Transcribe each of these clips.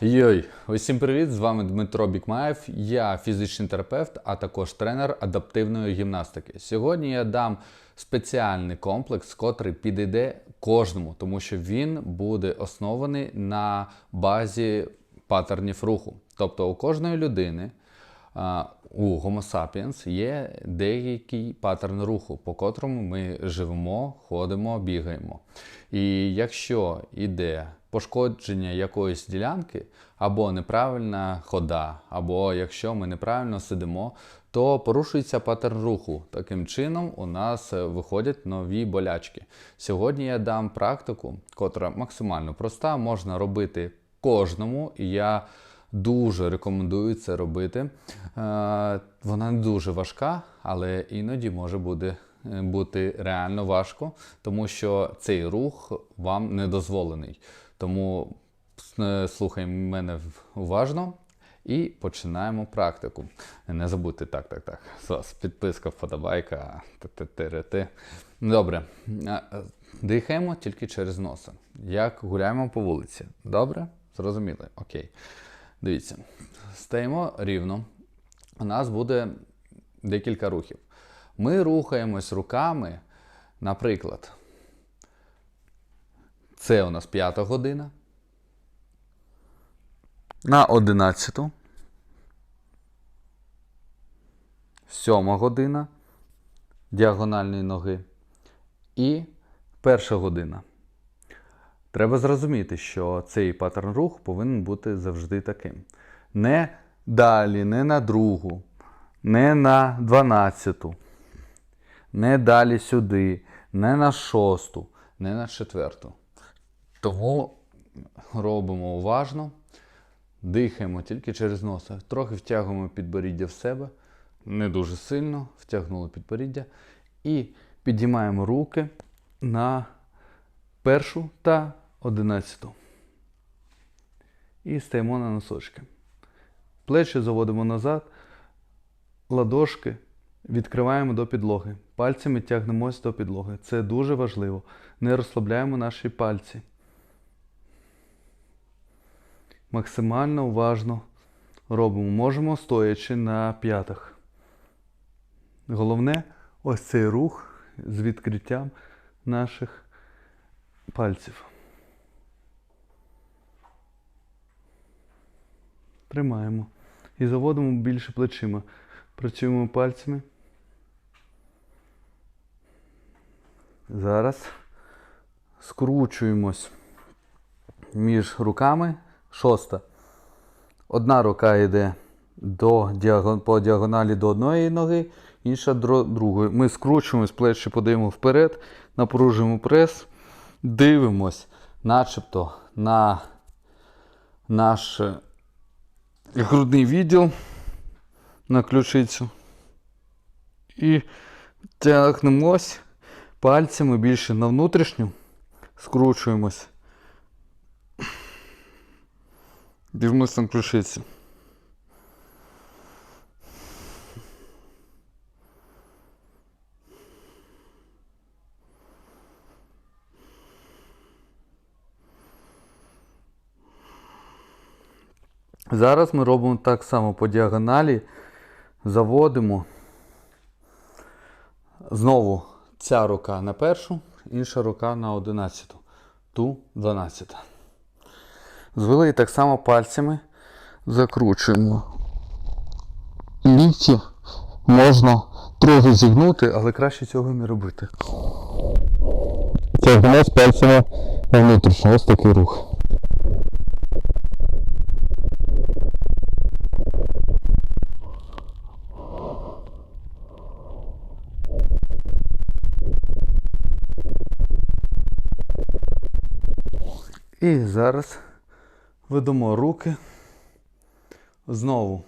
Йой, усім привіт! З вами Дмитро Бікмаєв. Я фізичний терапевт, а також тренер адаптивної гімнастики. Сьогодні я дам спеціальний комплекс, котрий підійде кожному, тому що він буде оснований на базі паттернів руху. Тобто у кожної людини. У Homo sapiens є деякий паттерн руху, по котрому ми живемо, ходимо, бігаємо. І якщо йде пошкодження якоїсь ділянки, або неправильна хода, або якщо ми неправильно сидимо, то порушується паттерн руху. Таким чином, у нас е, виходять нові болячки. Сьогодні я дам практику, котра максимально проста, можна робити кожному. І я Дуже рекомендую це робити. Е, Вона не дуже важка, але іноді може бути, бути реально важко, тому що цей рух вам не дозволений. Тому е, слухай мене уважно і починаємо практику. Не забудьте так, так, так. З підписка, вподобайка, т-т-т-т. Добре. Е, е, Дихаємо тільки через носа. Як гуляємо по вулиці. Добре? Зрозуміли? Окей. Дивіться, стаємо рівно. У нас буде декілька рухів. Ми рухаємось руками, наприклад, це у нас п'ята година. На одинадцяту. Сьома година діагональної ноги. І перша година. Треба зрозуміти, що цей паттерн руху повинен бути завжди таким. Не далі, не на другу, не на дванадцяту, не далі сюди, не на шосту, не на четверту. Тому робимо уважно, дихаємо тільки через носа. Трохи втягуємо підборіддя в себе, не дуже сильно, втягнули підборіддя. І підіймаємо руки на першу та одинадцяту. І стаємо на носочки. Плечі заводимо назад, ладошки відкриваємо до підлоги. Пальцями тягнемось до підлоги. Це дуже важливо. Не розслабляємо наші пальці. Максимально уважно робимо. Можемо стоячи на п'ятах. Головне ось цей рух з відкриттям наших пальців. Тримаємо. І заводимо більше плечима. Працюємо пальцями. Зараз скручуємось між руками. Шоста. Одна рука йде до, по діагоналі до одної ноги, інша до другої. Ми скручуємось, плечі подаємо вперед, напружуємо прес, дивимось, начебто на наш е, грудний відділ, на ключицю. І тягнемось пальцями більше на внутрішню, скручуємось. Дивимося на ключицю. Зараз ми робимо так само по діагоналі, заводимо. Знову ця рука на першу, інша рука на одинадцяту. Ту 12. Звели і так само пальцями закручуємо. Лікті можна трохи зігнути, але краще цього не робити. Тягнемо з пальцями внутрішньо. Ось такий рух. І зараз ведемо руки знову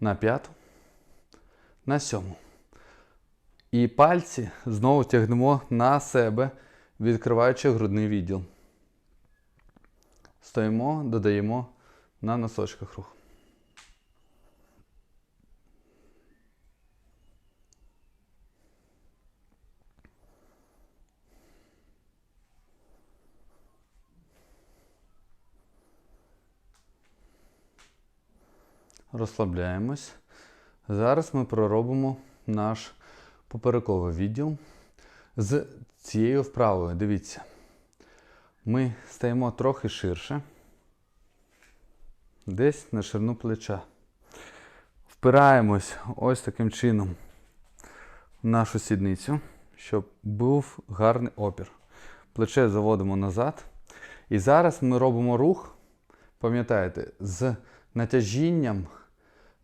на п'яту, на сьому. І пальці знову тягнемо на себе, відкриваючи грудний відділ. Стоїмо, додаємо на носочках рух. Розслабляємось. Зараз ми проробимо наш поперековий відділ з цією вправою. Дивіться. Ми стаємо трохи ширше, десь на ширину плеча. Впираємось ось таким чином в нашу сідницю, щоб був гарний опір. Плече заводимо назад. І зараз ми робимо рух, пам'ятаєте, з натяжінням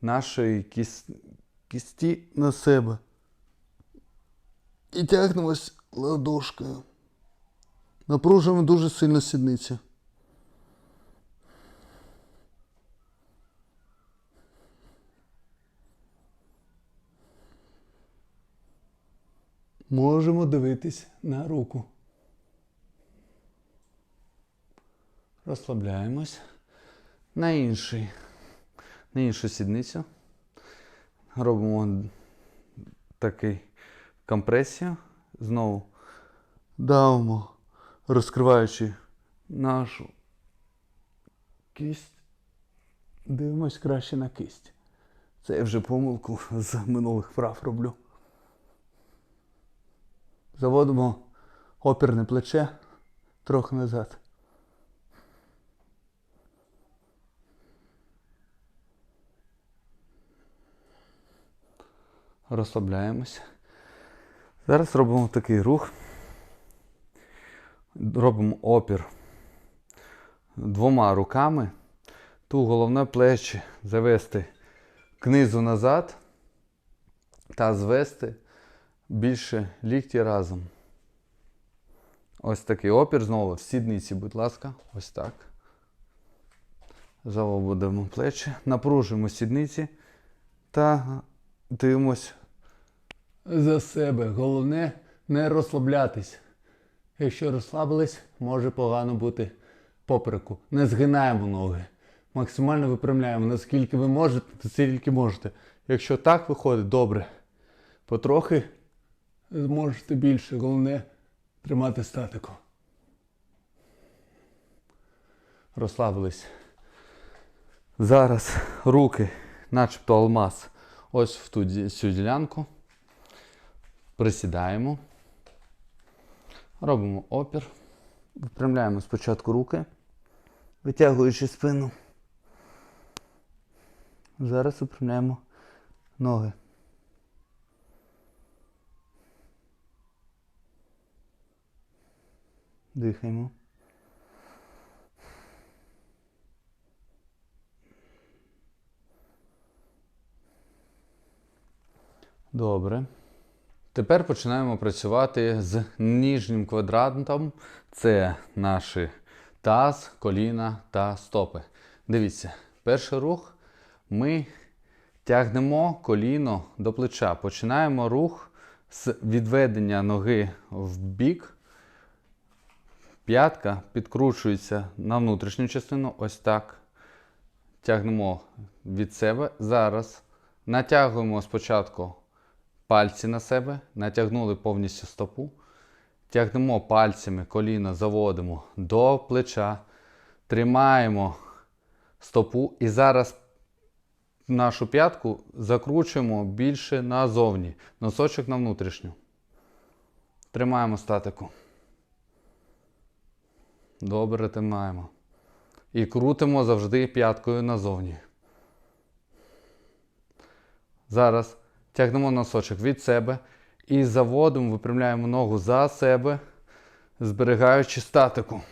нашої кіс... кісті на себе. І тягнемось ладошкою. Напружуємо дуже сильно сідницю. Можемо дивитись на руку. Розслабляємось на інший, на іншу сідницю. Робимо такий компресію. Знову давимо, розкриваючи нашу кість. Дивимось краще на кисть. Це я вже помилку з минулих вправ роблю. Заводимо опірне плече трохи назад. Розслабляємося. Зараз робимо такий рух. Робимо опір двома руками. Ту головне плечі завести книзу назад та звести більше лікті разом. Ось такий опір знову в сідниці, будь ласка, ось так. Заводимо плечі, напружуємо сідниці та дивимось за себе. Головне не розслаблятись. Якщо розслабились, може погано бути попереку. Не згинаємо ноги. Максимально випрямляємо, наскільки ви можете, наскільки можете. Якщо так виходить, добре. Потрохи зможете більше. Головне тримати статику. Розслабились. Зараз руки, начебто алмаз, ось в ту цю ділянку. Присідаємо. Робимо опір. Випрямляємо спочатку руки, витягуючи спину. Зараз випрямляємо ноги. Дихаємо. Добре. Тепер починаємо працювати з ніжнім квадрантом. Це наші таз, коліна та стопи. Дивіться, перший рух ми тягнемо коліно до плеча. Починаємо рух з відведення ноги в бік. П'ятка підкручується на внутрішню частину. Ось так. Тягнемо від себе. Зараз натягуємо спочатку пальці на себе, натягнули повністю стопу. Тягнемо пальцями, коліно заводимо до плеча. Тримаємо стопу і зараз нашу п'ятку закручуємо більше назовні. Носочок на внутрішню. Тримаємо статику. Добре тримаємо. І крутимо завжди п'яткою назовні. Зараз тягнемо носочок від себе і заводимо, випрямляємо ногу за себе, зберігаючи статику.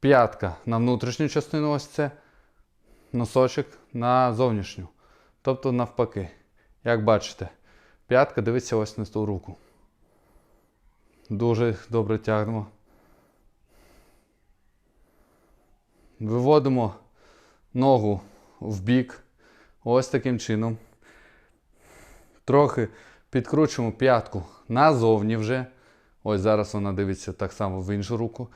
П'ятка на внутрішню частину ось це, носочок на зовнішню. Тобто навпаки. Як бачите, п'ятка дивиться ось на ту руку. Дуже добре тягнемо. Виводимо ногу в бік. Ось таким чином. Трохи підкручуємо п'ятку назовні вже. Ось зараз вона дивиться так само в іншу руку.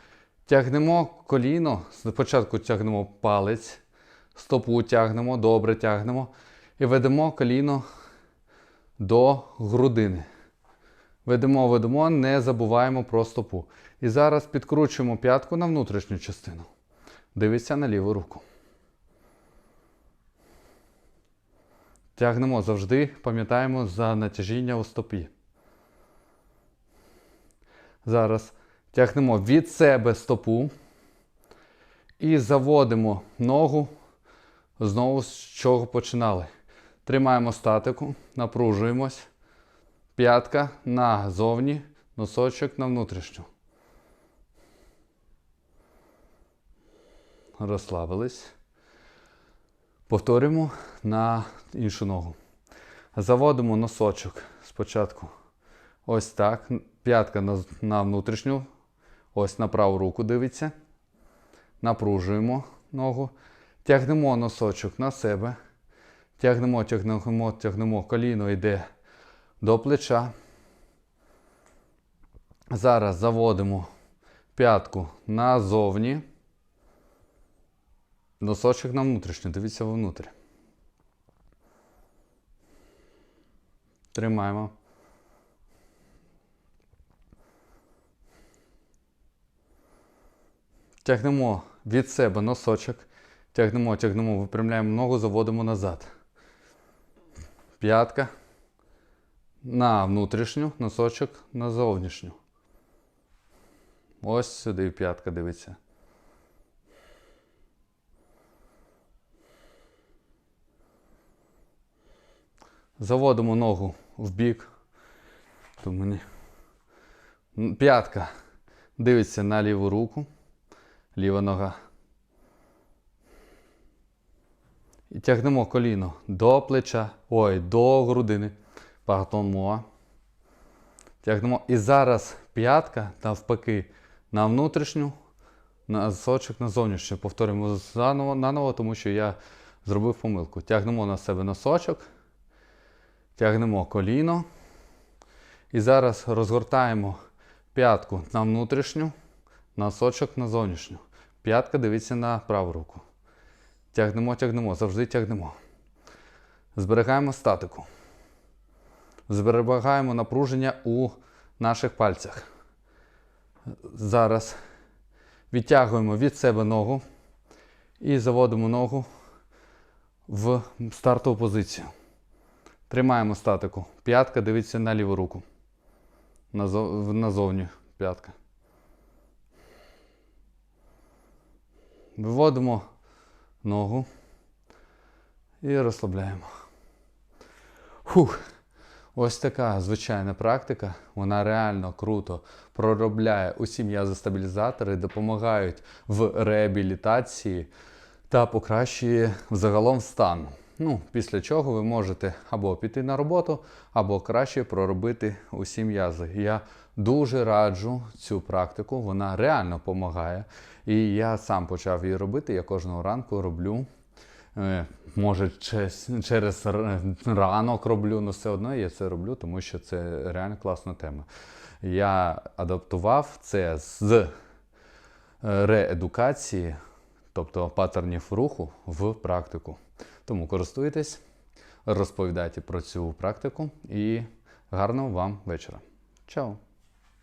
Тягнемо коліно. Спочатку тягнемо палець, стопу тягнемо, добре тягнемо. І ведемо коліно до грудини. Ведемо, ведемо, не забуваємо про стопу. І зараз підкручуємо п'ятку на внутрішню частину. Дивиться на ліву руку. Тягнемо завжди, пам'ятаємо за натяжіння у стопі. Зараз тягнемо від себе стопу і заводимо ногу знову з чого починали. Тримаємо статику, напружуємось. П'ятка назовні, носочок на внутрішню. Розслабились. Повторюємо на іншу ногу. Заводимо носочок спочатку. Ось так. П'ятка на, на внутрішню. Ось на праву руку дивиться. Напружуємо ногу. Тягнемо носочок на себе. Тягнемо, тягнемо, тягнемо. Коліно йде до плеча. Зараз заводимо п'ятку назовні. Носочок на внутрішню. Дивіться вовнутрь. Тримаємо. Тягнемо від себе носочок. Тягнемо, тягнемо, випрямляємо ногу, заводимо назад. П'ятка. На внутрішню, носочок на зовнішню. Ось сюди п'ятка дивиться. Заводимо ногу в бік. То мені. П'ятка дивиться на ліву руку. Ліва нога. І тягнемо коліно до плеча. Ой, до грудини. Moi. Тягнемо. І зараз п'ятка навпаки на внутрішню, носочок на зовнішню. Повторюємо заново, наново, тому що я зробив помилку. Тягнемо на себе носочок. Тягнемо коліно. І зараз розгортаємо п'ятку на внутрішню, носочок на зовнішню. П'ятка дивиться на праву руку. Тягнемо, тягнемо, завжди тягнемо. Зберігаємо статику. Зберігаємо напруження у наших пальцях. Зараз відтягуємо від себе ногу і заводимо ногу в стартову позицію. Тримаємо статику. П'ятка дивиться на ліву руку. Назов... Назовні п'ятка. Виводимо ногу і розслабляємо. Фух. Ось така звичайна практика. Вона реально круто проробляє усі м'язостабілізатори, допомагають в реабілітації та покращує взагалом стан. Ну, після чого ви можете або піти на роботу, або краще проробити усі м'язи. Я дуже раджу цю практику, вона реально допомагає. І я сам почав її робити. Я кожного ранку роблю. Е, Може, через ранок роблю, але все одно я це роблю, тому що це реально класна тема. Я адаптував це з е, реедукації, тобто паттернів руху в практику. Тому користуйтесь, розповідайте про цю практику і гарного вам вечора. Чао!